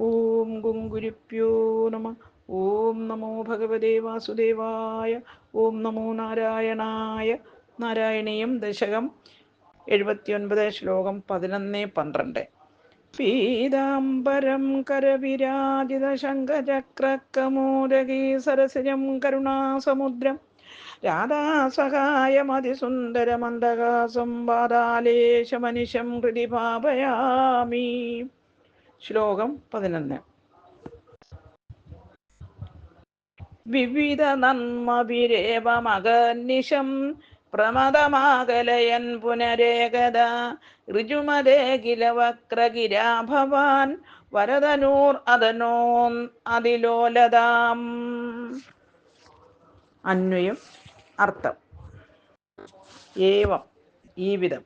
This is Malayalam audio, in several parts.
ഓം ഗുങ്കുരിപ്യോ നമ. ഓം നമോ ഭഗവതേ വാസുദേവായ. ഓം നമോ നാരായണായ. നാരായണീയം ദശകം എഴുപത്തിയൊൻപത് ശ്ലോകം പതിനൊന്ന് പന്ത്രണ്ട്. പീതാംബരം കരവിരാജിത ശങ്കചക്രകമോദകീ സരസിജം കരുണാസമുദ്രം. രാധാസഹായമതിസുന്ദരമന്ദകാസം പാതാലേശമനിശം ഹൃദി ഭാവയാമി. ശ്ലോകം പതിനൊന്ന്. വിവിധ നന്മ നന്മവിരേവമകനിശം പ്രമദമാകലയൻ പുനരേകത. ഋജുമതേകില വക്രഗിരാ ഭവാൻ വരദനൂർ അതനോ അതിലോലതാം. അന്വയം അർത്ഥം. ഏവം ഈ വിധം.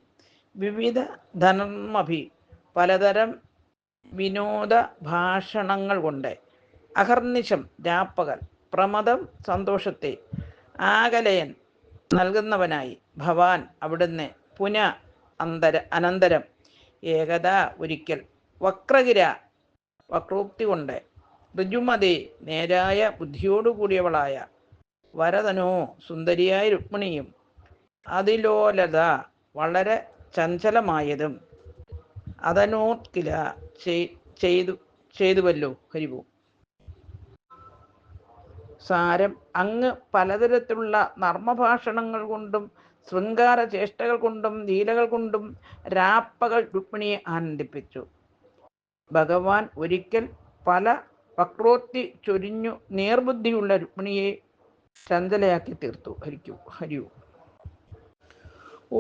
വിവിധ ധനമഭി പലതരം വിനോദ ഭാഷണങ്ങൾ കൊണ്ട്. അഹർനിശം രാപ്പകൽ പ്രമദം സന്തോഷത്തെ. ആകലയൻ നൽകുന്നവനായി ഭവാൻ അവിടുന്ന് പുന അന്തര അനന്തരം ഏകത ഒരിക്കൽ വക്രകിര വക്രോക്തി കൊണ്ട്. ഋജുമതി നേരായ ബുദ്ധിയോടുകൂടിയവളായ വരതനോ സുന്ദരിയായ രുക്മിണിയും അതിലോലത വളരെ ചഞ്ചലമായതും അതനോത്കില ചെയ്തു ചെയ്തുവല്ലോ ഹരിവു സാരം അങ്ങ് പലതരത്തിലുള്ള നർമ്മഭാഷണങ്ങൾ കൊണ്ടും ശൃംഗാര ചേഷ്ടകൾ കൊണ്ടും ലീലകൾ കൊണ്ടും രാപ്പകൾ രുക്മിണിയെ ആനന്ദിപ്പിച്ചു. ഭഗവാൻ ഒരിക്കൽ പല വക്രോത്തി ചൊരിഞ്ഞു നേർബുദ്ധിയുള്ള രുക്മിണിയെ ചഞ്ചലയാക്കി തീർത്തു. ഹരിക്കൂ ഹരിയു.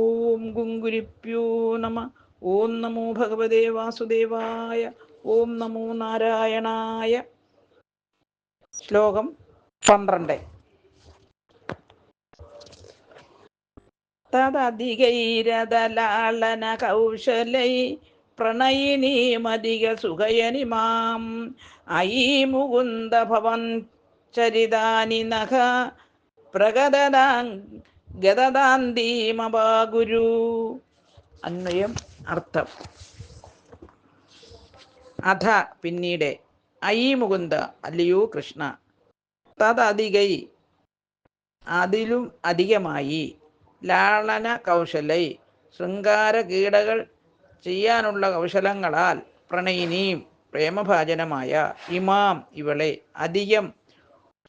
ഓം ഗുങ്കുരിപ്യോ നമ ഓം നമോ ഭഗവതേ വാസുദേവായ ഓം നമോ നാരായണായ. ശ്ലോകം പന്ത്രണ്ട്. തദധികൈരതലാളന കൗശലൈ പ്രണയിനീമധിക സുഖയനിമാം അയീ മുകുന്ദ ഭവൻ ചരിതാനി നഖ പ്രഗതദാ ഗതദാന്തീമപാഗുരു അന്വയം അർത്ഥം. അധ പിന്നീട് ഐ മുകുന്ദ അല്ലയോ കൃഷ്ണ. തദധികൈ അതിലും അധികമായി. ലാളന കൗശലൈ ശൃംഗാര കീടകൾ ചെയ്യാനുള്ള കൗശലങ്ങളാൽ പ്രണയിനിയും പ്രേമഭാജനമായ. ഇമാം ഇവളെ അധികം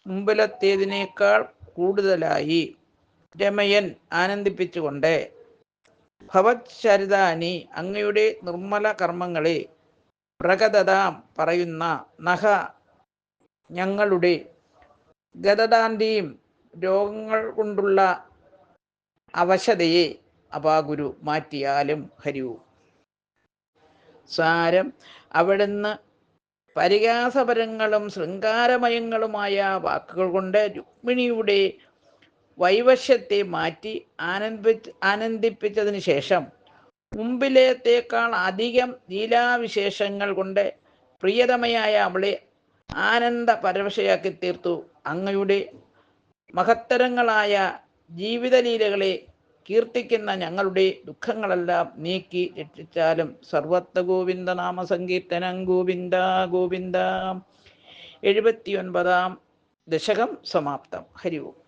മുമ്പിലത്തേതിനേക്കാൾ കൂടുതലായി രമയൻ ആനന്ദിപ്പിച്ചുകൊണ്ട് ഭവത്സരിതാനി അങ്ങയുടെ നിർമ്മല കർമ്മങ്ങളെ പ്രഗതതാം പറയുന്ന നഹ ഞങ്ങളുടെ ഗതദാന്തിയും രോഗങ്ങൾ കൊണ്ടുള്ള അവശതയെ അപാഗുരു മാറ്റിയാലും ഹരിവു. സാരം അവിടുന്ന് പരിഹാസപരങ്ങളും ശൃംഗാരമയങ്ങളുമായ വാക്കുകൾ കൊണ്ട് രുക്മിണിയുടെ വൈവശ്യത്തെ മാറ്റി ആനന്ദി ആനന്ദിപ്പിച്ചതിന് ശേഷം മുമ്പിലേത്തേക്കാൾ അധികം ലീലാവിശേഷങ്ങൾ കൊണ്ട് പ്രിയതമയായ അവളെ ആനന്ദ പരവശയാക്കി തീർത്തു അങ്ങയുടെ മഹത്തരങ്ങളായ ജീവിതലീലകളെ കീർത്തിക്കുന്ന ഞങ്ങളുടെ ദുഃഖങ്ങളെല്ലാം നീക്കി രക്ഷിച്ചാലും സർവത്ത ഗോവിന്ദ നാമ സങ്കീർത്തനം ഗോവിന്ദ ഗോവിന്ദ. എഴുപത്തിയൊൻപതാം ദശകം സമാപ്തം. ഹരി ഓം.